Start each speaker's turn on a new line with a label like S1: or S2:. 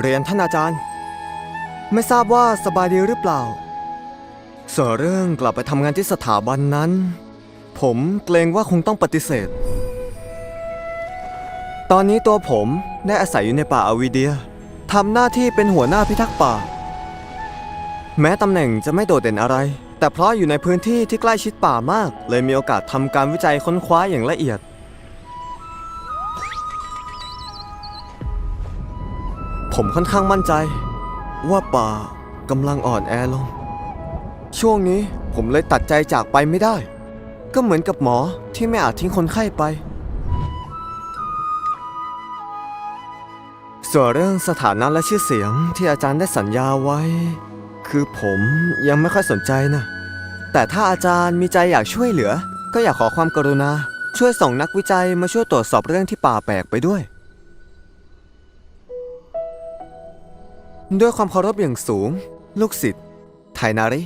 S1: เรียนท่านอาจารย์ ไม่ทราบว่าสบายดีหรือเปล่าส่วนเรื่องกลับไปทำงานที่สถาบันนั้น ผมเกรงว่าคงต้องปฏิเสธ ตอนนี้ตัวผมได้อาศัยอยู่ในป่าอาวิเดียทำหน้าที่เป็นหัวหน้าพิทักษ์ป่า แม้ตำแหน่งจะไม่โดดเด่นอะไร แต่เพราะอยู่ในพื้นที่ที่ใกล้ชิดป่ามาก เลยมีโอกาสทำการวิจัยค้นคว้าอย่างละเอียด ผมค่อนข้างมั่นใจ ว่าป่ากำลังอ่อนแอลง ช่วงนี้ผมเลยตัดใจจากไปไม่ได้ ก็เหมือนกับหมอที่ไม่อาจทิ้งคนไข้ไป ส่วนเรื่องสถานะและชื่อเสียงที่อาจารย์ได้สัญญาไว้ คือผมยังไม่ค่อยสนใจนะ แต่ถ้าอาจารย์มีใจอยากช่วยเหลือ ก็อยากขอความกรุณา ช่วยส่งนักวิจัยมาช่วยตรวจสอบเรื่องที่ป่าแปลกไปด้วย ด้วยความเคารพอย่างสูง ลูกศิษย์ไทนาริ